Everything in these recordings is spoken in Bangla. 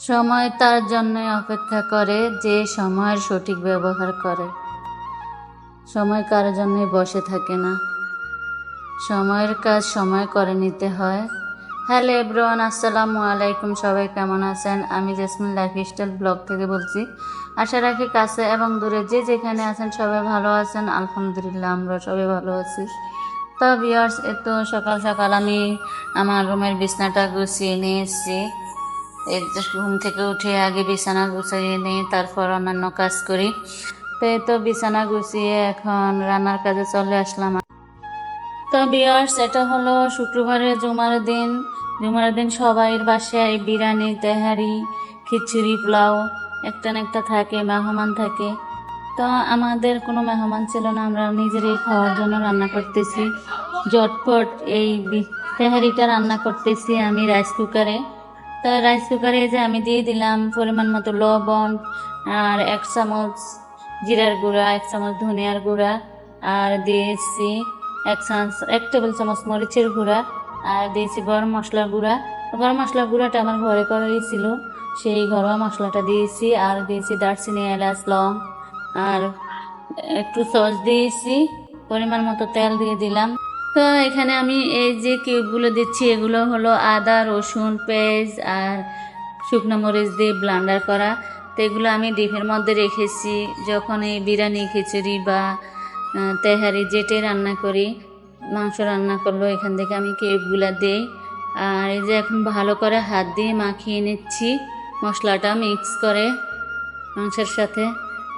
সময় তার জন্যই অপেক্ষা করে যে সময়ের সঠিক ব্যবহার করে। সময় কারোর জন্যই বসে থাকে না। সময়ের কাজ সময় করে নিতে হয়। হ্যালো এভরিওয়ান, আসসালামু আলাইকুম। সবাই কেমন আছেন? আমি জেসমিন লাইফস্টাইল ব্লগ থেকে বলছি, আশা রাখি কাছে এবং দূরে যে যেখানে আছেন সবাই ভালো আছেন। আলহামদুলিল্লাহ আমরা সবাই ভালো আছি। তো ভিউয়ার্স এত সকাল সকাল আমি আমার রুমের বিছনাটা গুছিয়ে নিয়ে এসেছি। ঘুম থেকে উঠে আগে বিছানা গুছিয়ে নিই, তারপর অন্যান্য কাজ করি। তো এই তো বিছানা গুছিয়ে এখন রান্নার কাজে চলে আসলাম। তো বিয়ার্স, এটা হলো শুক্রবারের জুমার দিন। জুমার দিন সবাইয়ের বাসায় বিরিয়ানি, তেহারি, খিচুড়ি, পোলাও একটা না একটা থাকে, মেহমান থাকে। তো আমাদের কোনো মেহমান ছিল না, আমরা নিজেরাই খাওয়ার জন্য রান্না করতেছি। জটপট এই তেহারিটা রান্না করতেছি আমি রাইস কুকারে। তো রাইস কুকারে যে আমি দিয়ে দিলাম পরিমাণ মতো লবণ আর এক চামচ জিরার গুঁড়া, এক চামচ ধনিয়ার গুঁড়া আর দিয়েছি এক চামচ, এক টেবিল চামচ মরিচের গুঁড়া আর দিয়েছি গরম মশলার গুঁড়া। গরম মশলার গুঁড়াটা আমার ঘরে করাই ছিল। সেই ঘরোয়া মশলাটা দিয়েছি আর দিয়েছি দারচিনি, এলাচ, লং আর একটু সস দিয়েছি। পরিমাণ মতো তেল দিয়ে দিলাম। তো এখানে আমি এই যে কিউবগুলো দিচ্ছি, এগুলো হলো আদা, রসুন, পেঁয়াজ আর শুকনো মরিচ দিয়ে ব্লান্ডার করা। তো এগুলো আমি ডিপের মধ্যে রেখেছি। যখন এই বিরিয়ানি, খিচুড়ি বা তেহারি যেটাই রান্না করি, মাংস রান্না করল, এখান থেকে আমি কিউবগুলো দিই। আর এই যে এখন ভালো করে হাত দিয়ে মাখিয়ে নিচ্ছি, মশলাটা মিক্স করে মাংসের সাথে।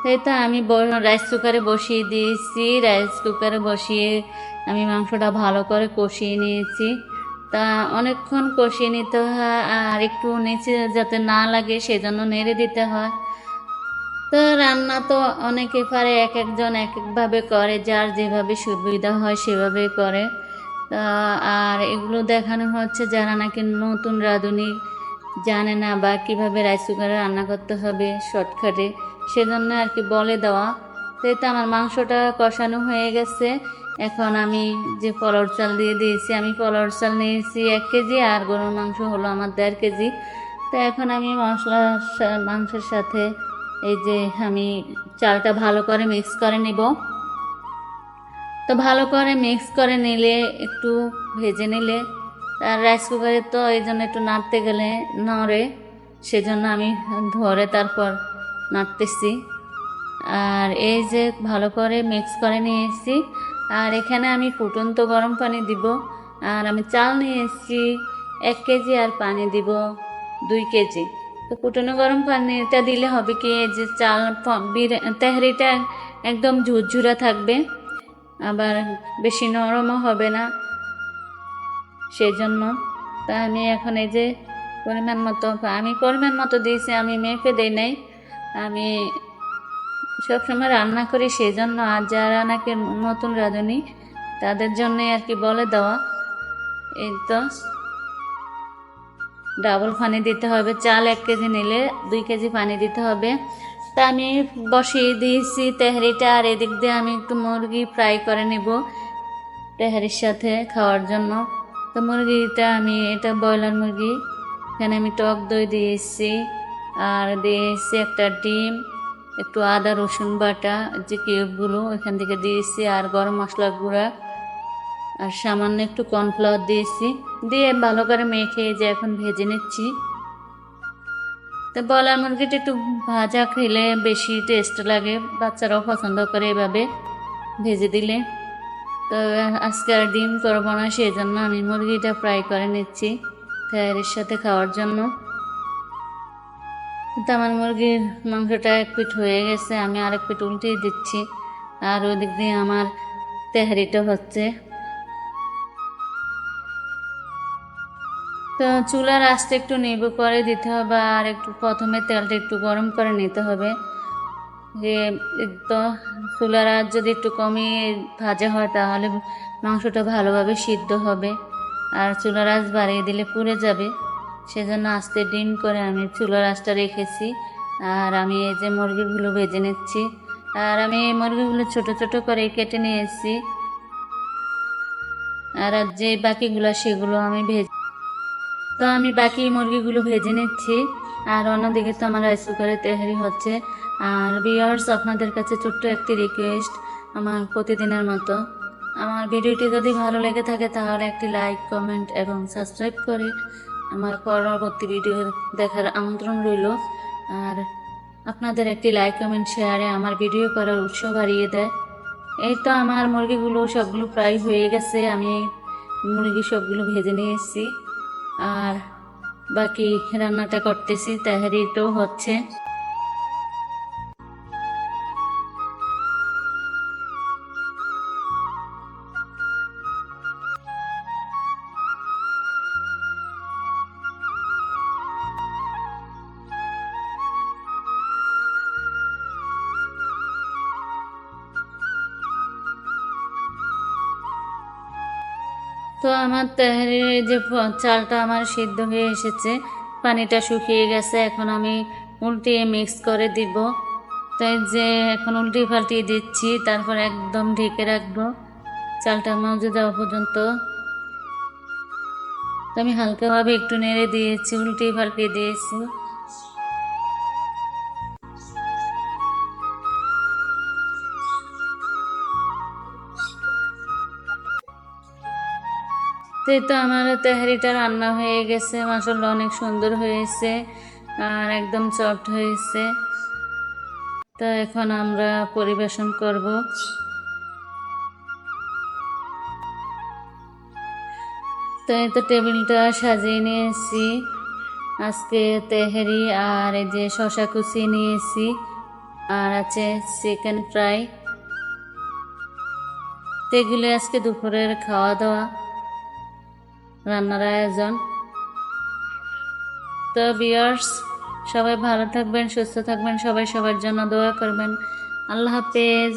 এই তো আমি রাইস কুকারে বসিয়ে দিয়েছি। রাইস কুকারে বসিয়ে আমি মাংসটা ভালো করে কষিয়ে নিয়েছি। তা অনেকক্ষণ কষিয়ে নিতে হয় আর একটু নিচে যাতে না লাগে সেজন্য নেড়ে দিতে হয়। তো রান্না তো অনেকে পারে এক একজন এক একভাবে করে, যার যেভাবে সুবিধা হয় সেভাবে করে। তা আর এগুলো দেখানো হচ্ছে যারা নাকি নতুন রাঁধুনি জানে না বা কীভাবে রাইস কুকারে রান্না করতে হবে শর্টকাটে সেজন্য আর কি বলে দেওয়া। তো এই তো আমার মাংসটা কষানো হয়ে গেছে। এখন আমি যে পলর চাল দিয়ে দিয়েছি, আমি পলর চাল নিয়েছি এক কেজি আর গরুর মাংস হলো আমার দেড় কেজি। তো এখন আমি মশলা মাংসের সাথে এই যে আমি চালটা ভালো করে মিক্স করে নেব। তো ভালো করে মিক্স করে নিলে, একটু ভেজে নিলে আর রাইস কুকারে তো এই জন্য একটু নাড়তে গেলে নড়ে, সেজন্য আমি ধরে তারপর নাড়তেছি। আর এই যে ভালো করে মিক্স করে নিয়ে এসেছি আর এখানে আমি ফুটন্ত গরম পানি দিব। আর আমি চাল নিয়ে এসেছি এক কেজি আর পানি দিব দুই কেজি। তো ফুটনো গরম পানিটা দিলে হবে কি যে চাল তেহারিটা একদম ঝুরঝুরা থাকবে। আবার বেশি নরমও হবে না। সেই জন্য তা আমি এখন এই যে পরিমাণ মতো আমি পরিমাণ মতো দিয়েছি, আমি মেপে দেই নাই। আমি সবসময় রান্না করি সেই জন্য আর যারা নাকি নতুন রাঁধুনি, তাদের জন্যে আর কি বলে দেওয়া। এই তো। ডাবল পানি দিতে হবে, চাল এক কেজি নিলে দুই কেজি পানি দিতে হবে। তা আমি বসিয়ে দিয়েছি তেহারিটা, আর এদিক দিয়ে আমি একটু মুরগি ফ্রাই করে নেব তেহারির সাথে খাওয়ার জন্য। তো মুরগিটা আমি, এটা ব্রয়লার মুরগি, এখানে আমি টক দই দিয়েছি। আর দিয়েছি একটা ডিম, একটু আদা, রসুন বাটা, যে কিউবগুলো এখান থেকে দিয়েছি, আর গরম মশলা গুঁড়া, আর সামান্য একটু কর্নফ্লাওয়ার দিয়েছি। দিয়ে ভালো করে মেখে যে এখন ভেজে নিচ্ছি। তো বলার মুরগিটা একটু ভাজা খেলে বেশি টেস্ট লাগে, বাচ্চারাও পছন্দ করে এভাবে ভেজে দিলে। তো আজকে আর ডিম করব না সেই জন্য আমি মুরগিটা ফ্রাই করে নিচ্ছি ফ্রাইয়ের সাথে খাওয়ার জন্য। তো আমার মুরগির মাংসটা এক পিঠ হয়ে গেছে, আমি আরেক পিঠ উল্টিয়ে দিচ্ছি। আর ওদিক দিয়ে আমার তেহারিটা হচ্ছে। তো চুলার আঁচটা একটু নেবু করে দিতে হবে, আর একটু প্রথমে তেলটা একটু গরম করে নিতে হবে। যে তো চুলার আঁচ যদি একটু কমিয়ে ভাজা হয়, তাহলে মাংসটা ভালোভাবে সিদ্ধ হবে। আর চুলার আঁচ বাড়িয়ে দিলে পুড়ে যাবে। সেজন্য আস্তে ডিম করে আমি চুলার আঁচটা রেখেছি। আর আমি এই যে মুরগিগুলো ভেজে নিচ্ছি। আর আমি এই মুরগিগুলো ছোট ছোট করে কেটে নিয়েছি। আর যে বাকিগুলো, সেগুলো আমি ভেজে তো আমি বাকি মুরগিগুলো ভেজে নিচ্ছি। আর অন্যদিকে তো আমার রাইস কুকারে তেহারি হচ্ছে। আর বিয়ার্স আপনাদের কাছে ছোট্ট একটি রিকোয়েস্ট আমার প্রতিদিনের মতো। আমার ভিডিওটি যদি ভালো লেগে থাকে, তাহলে একটি লাইক কমেন্ট এবং সাবস্ক্রাইব করে আমার পরবর্তী ভিডিও দেখার আমন্ত্রণ রইল। আর আপনাদের একটি লাইক কমেন্ট শেয়ারে আমার ভিডিও করার উৎস বাড়িয়ে দেয়। এই তো আমার মুরগিগুলো সবগুলো প্রায় হয়ে গেছে। আমি মুরগি সবগুলো ভেজে নিয়ে এসেছি। আর বাকি রান্নাটা করতেছি। তাহারি তো হচ্ছে। তো আমার যে চালটা আমার সিদ্ধ হয়ে এসেছে, পানিটা শুকিয়ে গেছে, এখন আমি উল্টিয়ে মিক্স করে দিব। তাই যে এখন উল্টিয়ে পাল্টিয়ে দিচ্ছি, তারপর একদম ঢেকে রাখব। চালটা মজে যাওয়া পর্যন্ত। আমি হালকাভাবে একটু নেড়ে দিয়েছি উল্টিয়ে পাল্টিয়ে দিয়েছি। তো তো আমার তেহারিটা রান্না হয়ে গেছে মাসাল্লাহ অনেক সুন্দর হয়েছে আর একদম সফট হয়েছে। তো এখন আমরা পরিবেশন করব। তো এই তো টেবিলটা সাজিয়ে নিয়েছি। আজকে তেহারি আর এই যে শশা কুচি নিয়েছি আর আছে চিকেন ফ্রাই তো এগুলো আজকে দুপুরের খাওয়া দাওয়া রান্নার আয়োজন। তো বিয়ার্স সবাই ভালো থাকবেন, সুস্থ থাকবেন, সবাই সবার জন্য দোয়া করবেন। আল্লাহ হাফেজ।